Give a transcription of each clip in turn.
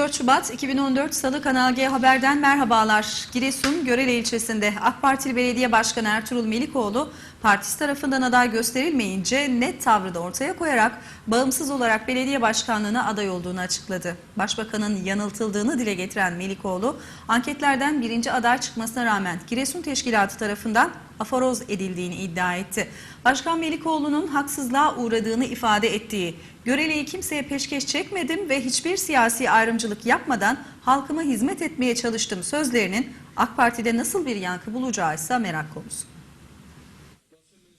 Bugün 4 Şubat 2014 Salı Kanal G Haber'den merhabalar. Giresun Görele ilçesinde AK Partili Belediye Başkanı Ertuğrul Melikoğlu partisi tarafından aday gösterilmeyince net tavrı da ortaya koyarak bağımsız olarak belediye başkanlığına aday olduğunu açıkladı. Başbakanın yanıltıldığını dile getiren Melikoğlu anketlerden birinci aday çıkmasına rağmen Giresun Teşkilatı tarafından aforoz edildiğini iddia etti. Başkan Melikoğlu'nun haksızlığa uğradığını ifade ettiği, Görele'yi kimseye peşkeş çekmedim ve hiçbir siyasi ayrımcılık yapmadan halkıma hizmet etmeye çalıştım sözlerinin AK Parti'de nasıl bir yankı bulacağı ise merak konusu.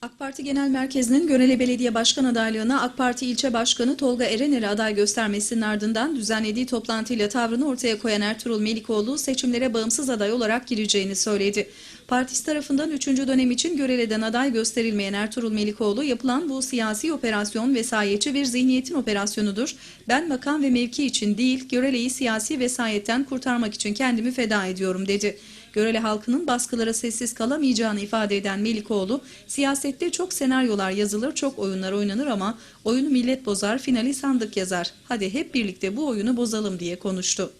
AK Parti Genel Merkezi'nin Görele Belediye Başkan adaylığına AK Parti İlçe Başkanı Tolga Erener'i aday göstermesinin ardından düzenlediği toplantıyla tavrını ortaya koyan Ertuğrul Melikoğlu seçimlere bağımsız aday olarak gireceğini söyledi. Partisi tarafından 3. dönem için Görele'den aday gösterilmeyen Ertuğrul Melikoğlu yapılan bu siyasi operasyon vesayetçi bir zihniyetin operasyonudur. Ben makam ve mevki için değil Görele'yi siyasi vesayetten kurtarmak için kendimi feda ediyorum dedi. Görele halkının baskılara sessiz kalamayacağını ifade eden Melikoğlu, siyasette çok senaryolar yazılır, çok oyunlar oynanır ama oyunu millet bozar, finali sandık yazar. Hadi hep birlikte bu oyunu bozalım diye konuştu.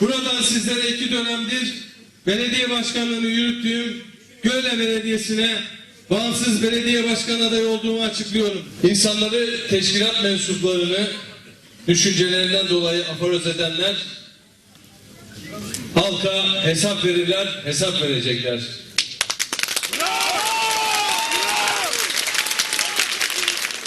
Buradan sizlere iki dönemdir belediye başkanlığını yürüttüğüm Göle Belediyesi'ne bağımsız belediye başkan adayı olduğumu açıklıyorum. İnsanları, teşkilat mensuplarını düşüncelerinden dolayı aforoz edenler halka hesap verirler, hesap verecekler.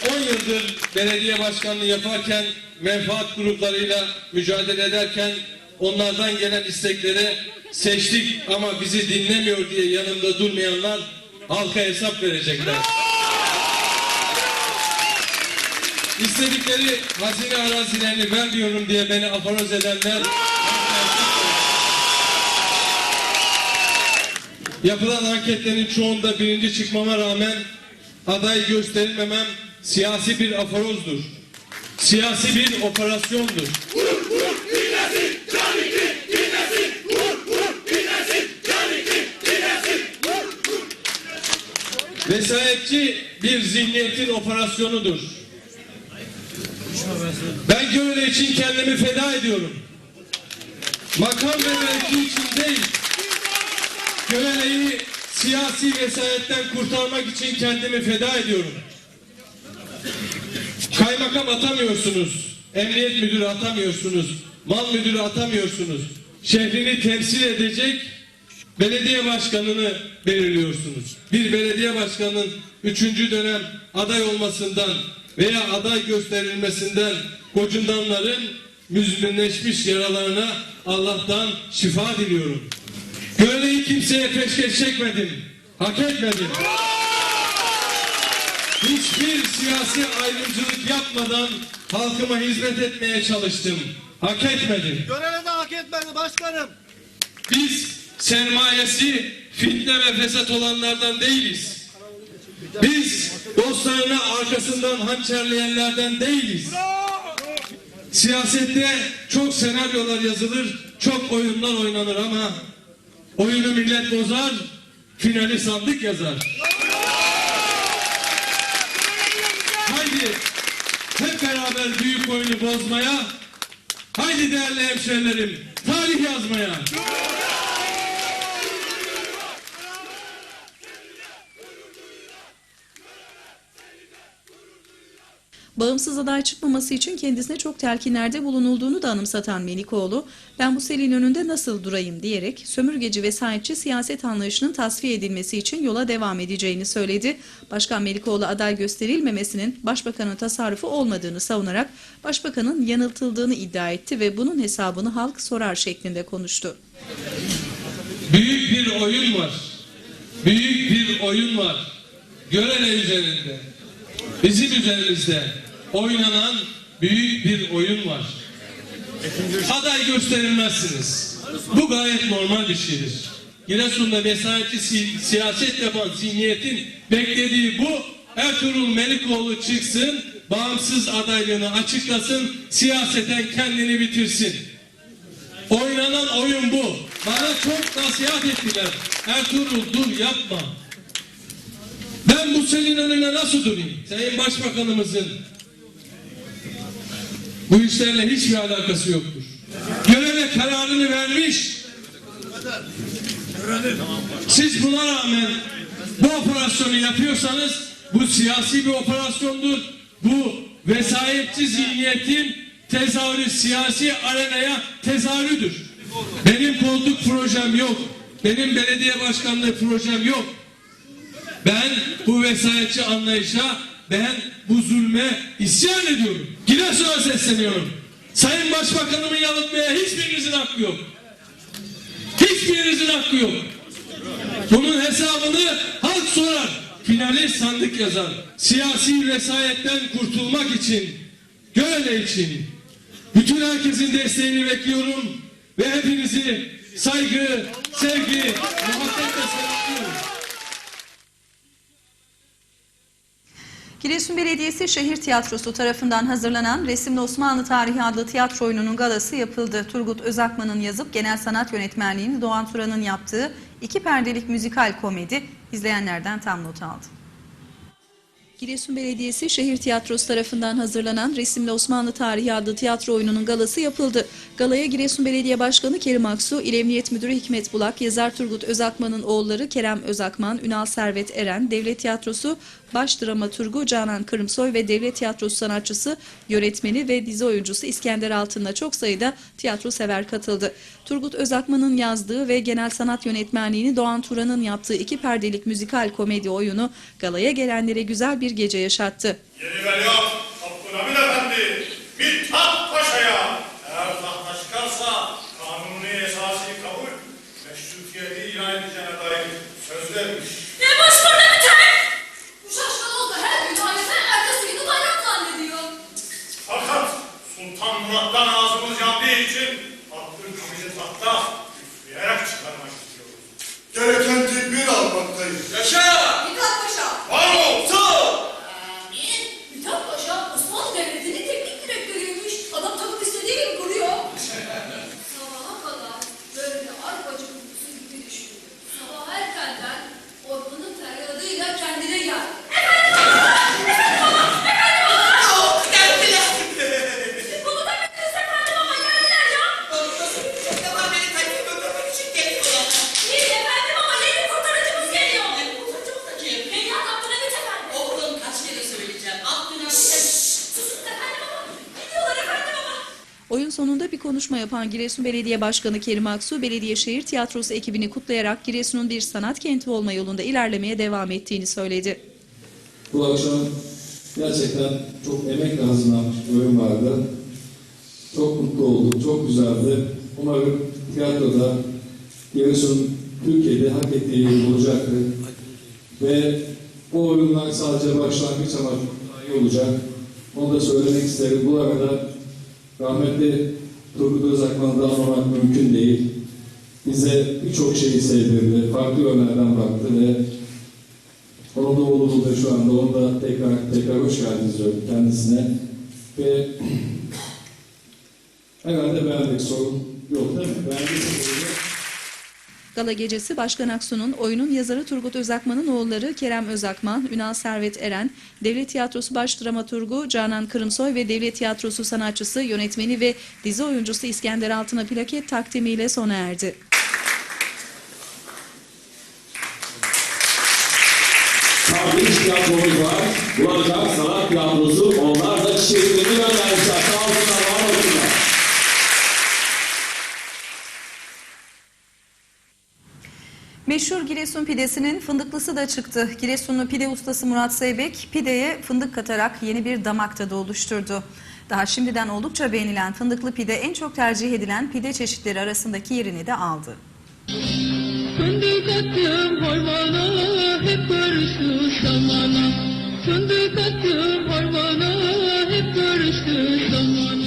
On yıldır belediye başkanlığı yaparken menfaat gruplarıyla mücadele ederken onlardan gelen istekleri seçtik ama bizi dinlemiyor diye yanımda durmayanlar halka hesap verecekler. İstedikleri hazine arazilerini vermiyorum diye beni aforoz edenler Yapılan anketlerin çoğunda birinci çıkmama rağmen aday gösterilmemem siyasi bir aforozdur. Siyasi bir operasyondur. Vesayetçi bir zihniyetin operasyonudur. Ben Göle için kendimi feda ediyorum. Makam ve mevki için değil, Görele'yi siyasi vesayetten kurtarmak için kendimi feda ediyorum. Kaymakam atamıyorsunuz, emniyet müdürü atamıyorsunuz, mal müdürü atamıyorsunuz. Şehrini temsil edecek belediye başkanını belirliyorsunuz. Bir belediye başkanının üçüncü dönem aday olmasından veya aday gösterilmesinden gocundanların müzminleşmiş yaralarına Allah'tan şifa diliyorum. Göreleyi kimseye peşkeş çekmedim. Hak etmedim. Hiçbir siyasi ayrımcılık yapmadan halkıma hizmet etmeye çalıştım. Hak etmedim. Göreve de hak etmedi başkanım. Biz sermayesi fitne ve fesat olanlardan değiliz. Biz dostlarını arkasından hançerleyenlerden değiliz. Siyasette çok senaryolar yazılır, çok oyunlar oynanır ama oyunu millet bozar, finali sandık yazar. Haydi hep beraber büyük oyunu bozmaya, haydi değerli hemşehrilerim, tarih yazmaya. Bağımsız aday çıkmaması için kendisine çok telkinlerde bulunulduğunu da anımsatan Melikoğlu, ben bu selin önünde nasıl durayım diyerek sömürgeci vesayetçi siyaset anlayışının tasfiye edilmesi için yola devam edeceğini söyledi. Başkan Melikoğlu aday gösterilmemesinin başbakanın tasarrufu olmadığını savunarak başbakanın yanıltıldığını iddia etti ve bunun hesabını halk sorar şeklinde konuştu. Büyük bir oyun var. Büyük bir oyun var. Görele üzerinde. Bizim üzerimizde oynanan büyük bir oyun var. Aday gösterilmezsiniz. Bu gayet normal bir şeydir. Giresun'da vesayetçi si- siyaset yapan zihniyetin beklediği bu Ertuğrul Melikoğlu çıksın, bağımsız adaylığını açıklasın, siyaseten kendini bitirsin. Oynanan oyun bu. Bana çok nasihat ettiler. Ertuğrul dur yapma. Ben bu senin önüne nasıl durayım? Sayın Başbakanımızın bu işlerle hiçbir alakası yoktur. kararını vermiş. Siz buna rağmen bu operasyonu yapıyorsanız bu siyasi bir operasyondur. Bu vesayetçi zihniyetin tezahürü siyasi arenaya tezahürüdür. Benim koltuk projem yok. Benim belediye başkanlığı projem yok. Ben bu vesayetçi anlayışa, ben bu zulme isyan ediyorum. Giresun'a sesleniyorum. Sayın Başbakanımı yanıltmaya hiçbirinizin hakkı yok. Hiçbirinizin hakkı yok. Bunun hesabını halk sorar. Finali sandık yazar. Siyasi vesayetten kurtulmak için, Görele için bütün herkesin desteğini bekliyorum ve hepinizi saygı, sevgi, muhabbetle selamlıyorum. Giresun Belediyesi Şehir Tiyatrosu tarafından hazırlanan Resimli Osmanlı Tarihi adlı tiyatro oyununun galası yapıldı. Turgut Özakman'ın yazıp genel sanat yönetmenliğini Doğan Turan'ın yaptığı iki perdelik müzikal komedi izleyenlerden tam not aldı. Giresun Belediyesi Şehir Tiyatrosu tarafından hazırlanan Resimli Osmanlı Tarihi adlı tiyatro oyununun galası yapıldı. Galaya Giresun Belediye Başkanı Kerim Aksu, İl Emniyet Müdürü Hikmet Bulak, yazar Turgut Özakman'ın oğulları Kerem Özakman, Ünal Servet Eren, Devlet Tiyatrosu baş dramaturgu Canan Kırımsoy ve Devlet Tiyatrosu sanatçısı, yönetmeni ve dizi oyuncusu İskender Altın'la çok sayıda tiyatro sever katıldı. Turgut Özakman'ın yazdığı ve genel sanat yönetmenliğini Doğan Turan'ın yaptığı iki perdelik müzikal komedi oyunu galaya gelenlere güzel bir gece yaşattı. Yeni veliaht Abdülhamid Efendi Mithat konuşma yapan Giresun Belediye Başkanı Kerim Aksu, Belediye Şehir Tiyatrosu ekibini kutlayarak Giresun'un bir sanat kenti olma yolunda ilerlemeye devam ettiğini söyledi. Bu akşam gerçekten çok emekle hazırlanmış bir oyun vardı. Çok mutlu olduk, çok güzeldi. Umarım tiyatroda Giresun Türkiye'de hak ettiği yeri bulacaktır. Ve bu oyunlar sadece başlangıç ama çok daha iyi olacak. Onu da söylemek isterim. Bu arada rahmetli Turgut Özakman'ı da mümkün değil. Bize birçok şeyi sevdirdi, farklı yönlerden baktı ve onun da oğlu burada şu anda. Onu da tekrar tekrar hoş geldiniz diyorum kendisine. Ve herhalde beğendik sorun yok değil mi? Beğendiyseniz oyunu Gala gecesi Başkan Aksu'nun oyunun yazarı Turgut Özakman'ın oğulları Kerem Özakman, Ünal Servet Eren, Devlet Tiyatrosu baş dramaturgu Canan Kırımsoy ve Devlet Tiyatrosu sanatçısı, yönetmeni ve dizi oyuncusu İskender Altın'a plaket takdimiyle sona erdi. Kardeş tiyatromuz var. Burada sanat tiyatrosu. Onlar da çiçeklerini göndermişler. Sağ olsunlar, var olsunlar. Meşhur Giresun pidesinin fındıklısı da çıktı. Giresunlu pide ustası Murat Seybek pideye fındık katarak yeni bir damak tadı oluşturdu. Daha şimdiden oldukça beğenilen fındıklı pide en çok tercih edilen pide çeşitleri arasındaki yerini de aldı. Fındık attım harmana hep karıştı samana Fındık attım harmana hep karıştı samana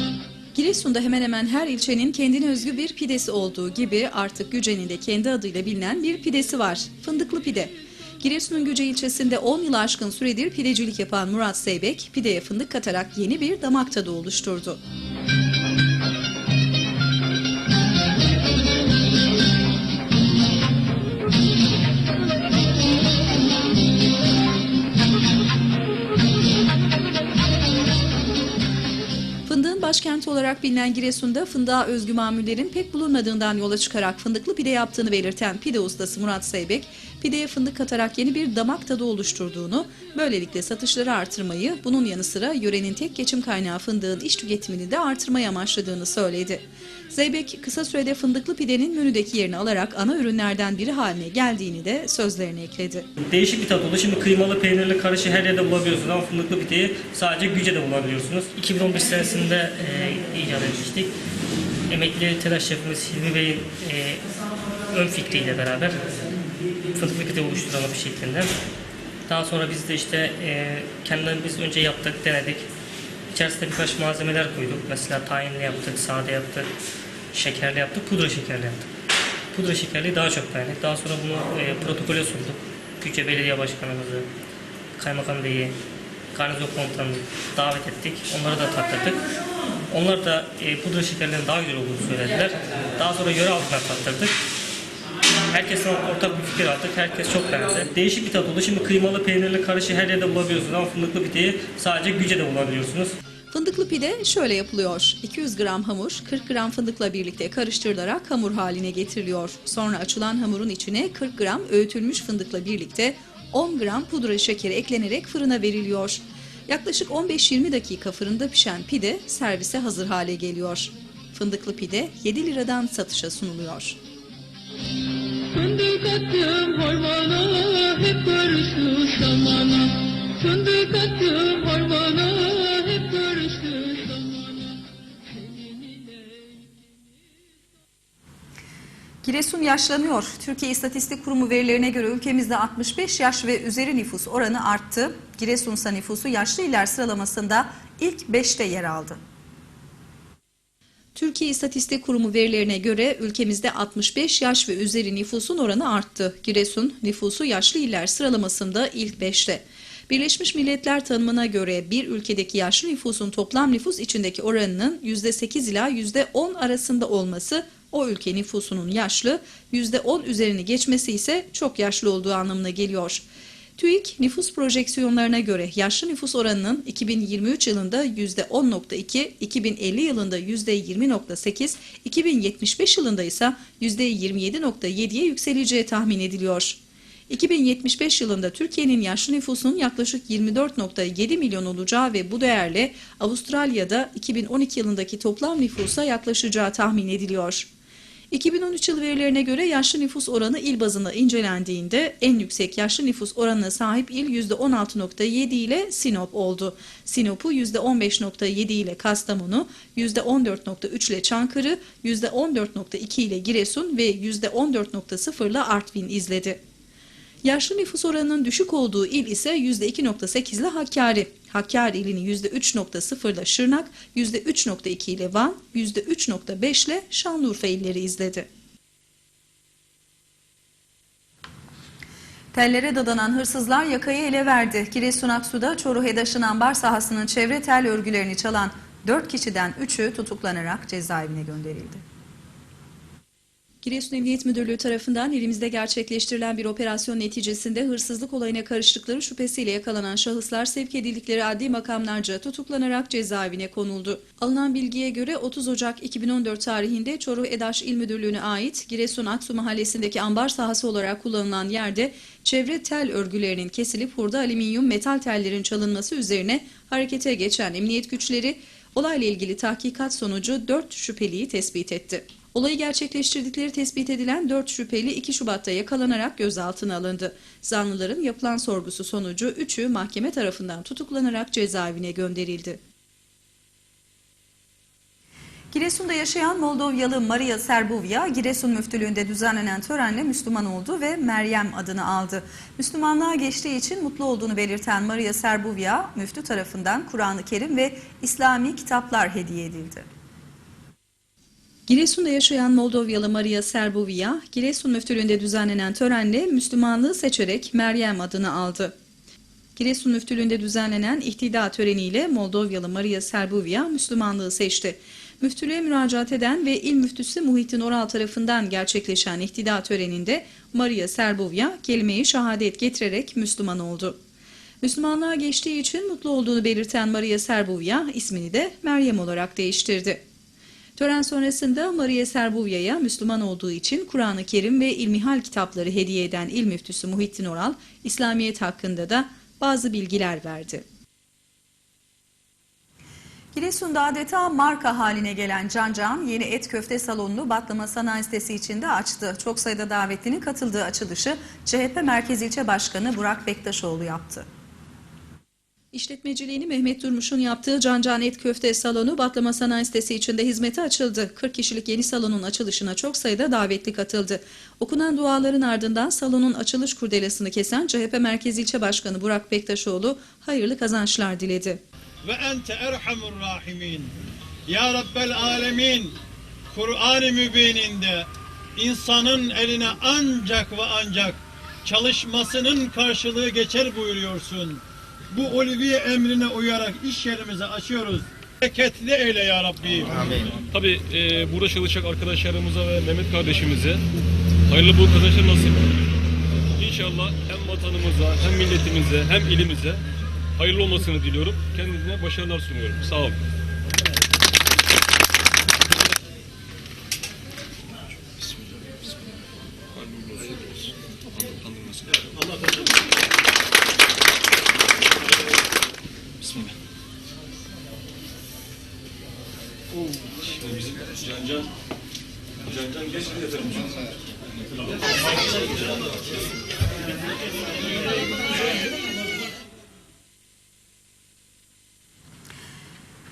Giresun'da hemen hemen her ilçenin kendine özgü bir pidesi olduğu gibi artık Güce'nin de kendi adıyla bilinen bir pidesi var. Fındıklı pide. Giresun'un Güce ilçesinde 10 yıl aşkın süredir pidecilik yapan Murat Seybek, pideye fındık katarak yeni bir damak tadı oluşturdu. Kenti olarak bilinen Giresun'da fındığa özgü mamullerin pek bulunmadığından yola çıkarak fındıklı pide yaptığını belirten pide ustası Murat Seybek, pideye fındık katarak yeni bir damak tadı oluşturduğunu, böylelikle satışları artırmayı, bunun yanı sıra yörenin tek geçim kaynağı fındığın iş tüketimini de artırmayı amaçladığını söyledi. Zeybek kısa sürede fındıklı pidenin menüdeki yerini alarak ana ürünlerden biri haline geldiğini de sözlerine ekledi. Değişik bir tat oldu. Şimdi kıymalı, peynirli karışı her yerde bulabiliyorsunuz ama fındıklı pideyi sadece Güce'de bulabiliyorsunuz. 2011 senesinde e, icat etmiştik. Emekli telaş şefimiz Hilmi Bey'in e, ön fikriyle beraber fındıklı pide oluşturalım şeklinde. Daha sonra biz de işte e, kendimiz önce yaptık, denedik. İçerisine birkaç malzemeler koyduk. Mesela tahinli yaptık, sade yaptık, şekerli yaptık, pudra şekerli yaptık. Pudra şekerliği daha çok beğendik. Daha sonra bunu e, protokole sunduk. Güce Belediye Başkanımızı, Kaymakam Bey'i, Garnizon Komutanı'nı davet ettik. Onları da tattırdık. Onlar da e, pudra şekerlerinin daha güzel olduğunu söylediler. Daha sonra yöre halkına tattırdık. Herkesin ortak bir fikir aldık. Herkes çok beğendi. Değişik bir tat oldu. Şimdi kıymalı, peynirli karışı her yerde bulabiliyorsunuz ama fındıklı pideyi sadece Güce'de bulabiliyorsunuz. Fındıklı pide şöyle yapılıyor. 200 gram hamur 40 gram fındıkla birlikte karıştırılarak hamur haline getiriliyor. Sonra açılan hamurun içine 40 gram öğütülmüş fındıkla birlikte 10 gram pudra şekeri eklenerek fırına veriliyor. Yaklaşık 15-20 dakika fırında pişen pide servise hazır hale geliyor. Fındıklı pide 7 liradan satışa sunuluyor. Fındık attım harmana hep karıştı samana Fındık attım harmana Giresun yaşlanıyor. Türkiye İstatistik Kurumu verilerine göre ülkemizde 65 yaş ve üzeri nüfus oranı arttı. Giresunsa nüfusu yaşlı iller sıralamasında ilk 5'te yer aldı. Türkiye İstatistik Kurumu verilerine göre ülkemizde 65 yaş ve üzeri nüfusun oranı arttı. Giresun nüfusu yaşlı iller sıralamasında ilk 5'te. Birleşmiş Milletler tanımına göre bir ülkedeki yaşlı nüfusun toplam nüfus içindeki oranının %8 ila %10 arasında olması o ülke nüfusunun yaşlı, %10 üzerini geçmesi ise çok yaşlı olduğu anlamına geliyor. TÜİK nüfus projeksiyonlarına göre yaşlı nüfus oranının 2023 yılında %10.2, 2050 yılında %20.8, 2075 yılında ise %27.7'ye yükseleceği tahmin ediliyor. 2075 yılında Türkiye'nin yaşlı nüfusunun yaklaşık 24.7 milyon olacağı ve bu değerle Avustralya'da 2012 yılındaki toplam nüfusa yaklaşacağı tahmin ediliyor. 2013 yılı verilerine göre yaşlı nüfus oranı il bazında incelendiğinde en yüksek yaşlı nüfus oranına sahip il %16.7 ile Sinop oldu. Sinop'u %15.7 ile Kastamonu, %14.3 ile Çankırı, %14.2 ile Giresun ve %14.0 ile Artvin izledi. Yaşlı nüfus oranının düşük olduğu il ise %2.8 ile Hakkari. Hakkari ilini %3.0 ile Şırnak, %3.2 ile Van, %3.5 ile Şanlıurfa illeri izledi. Tellere dadanan hırsızlar yakayı ele verdi. Giresun Aksu'da Çoruh Edaş'ın ambar sahasının çevre tel örgülerini çalan 4 kişiden 3'ü tutuklanarak cezaevine gönderildi. Giresun Emniyet Müdürlüğü tarafından elimizde gerçekleştirilen bir operasyon neticesinde hırsızlık olayına karıştıkları şüphesiyle yakalanan şahıslar sevk edildikleri adli makamlarca tutuklanarak cezaevine konuldu. Alınan bilgiye göre 30 Ocak 2014 tarihinde Çoruh Edaş İl Müdürlüğü'ne ait Giresun Aksu mahallesindeki ambar sahası olarak kullanılan yerde çevre tel örgülerinin kesilip hurda alüminyum metal tellerin çalınması üzerine harekete geçen emniyet güçleri olayla ilgili tahkikat sonucu 4 şüpheliyi tespit etti. Olayı gerçekleştirdikleri tespit edilen 4 şüpheli 2 Şubat'ta yakalanarak gözaltına alındı. Zanlıların yapılan sorgusu sonucu 3'ü mahkeme tarafından tutuklanarak cezaevine gönderildi. Giresun'da yaşayan Moldovyalı Maria Serbuvya, Giresun Müftülüğü'nde düzenlenen törenle Müslüman oldu ve Meryem adını aldı. Müslümanlığa geçtiği için mutlu olduğunu belirten Maria Serbuvya, müftü tarafından Kur'an-ı Kerim ve İslami kitaplar hediye edildi. Giresun'da yaşayan Moldovyalı Maria Serbovia, Giresun Müftülüğü'nde düzenlenen törenle Müslümanlığı seçerek Meryem adını aldı. Giresun Müftülüğü'nde düzenlenen ihtida töreniyle Moldovyalı Maria Serbovia Müslümanlığı seçti. Müftülüğe müracaat eden ve il müftüsü Muhittin Oral tarafından gerçekleşen ihtida töreninde Maria Serbovia kelime-i şehadet getirerek Müslüman oldu. Müslümanlığa geçtiği için mutlu olduğunu belirten Maria Serbuvya ismini de Meryem olarak değiştirdi. Tören sonrasında Maria Serbuvya'ya Müslüman olduğu için Kur'an-ı Kerim ve İlmihal kitapları hediye eden İl Müftüsü Muhittin Oral, İslamiyet hakkında da bazı bilgiler verdi. Giresun'da adeta marka haline gelen Can Can yeni et köfte salonunu Batlama Sanayi Sitesi içinde açtı. Çok sayıda davetlinin katıldığı açılışı CHP Merkez İlçe Başkanı Burak Bektaşoğlu yaptı. İşletmeciliğini Mehmet Durmuş'un yaptığı Can Can Et Köfte Salonu Batlama Sanayi Sitesi içinde hizmete açıldı. 40 kişilik yeni salonun açılışına çok sayıda davetli katıldı. Okunan duaların ardından salonun açılış kurdelesini kesen CHP Merkez İlçe Başkanı Burak Bektaşoğlu hayırlı kazançlar diledi. Ve ente erhamur rahimin. Ya Rabbel alemin. Kur'an-ı Mübininde insanın eline ancak ve ancak çalışmasının karşılığı geçer buyuruyorsun. Bu ulvi emrine uyarak iş yerimizi açıyoruz. Bereketli eyle ya Rabbi. Tabii e, burada çalışacak arkadaşlarımıza ve Mehmet kardeşimize hayırlı bu kazançlar nasip. İnşallah hem vatanımıza, hem milletimize, hem ilimize hayırlı olmasını diliyorum. Kendisine başarılar sunuyorum. Sağ olun.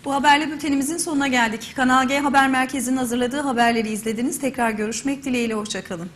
Bu haberle bültenimizin sonuna geldik. Kanal G Haber Merkezi'nin hazırladığı haberleri izlediniz. Tekrar görüşmek dileğiyle. Hoşçakalın.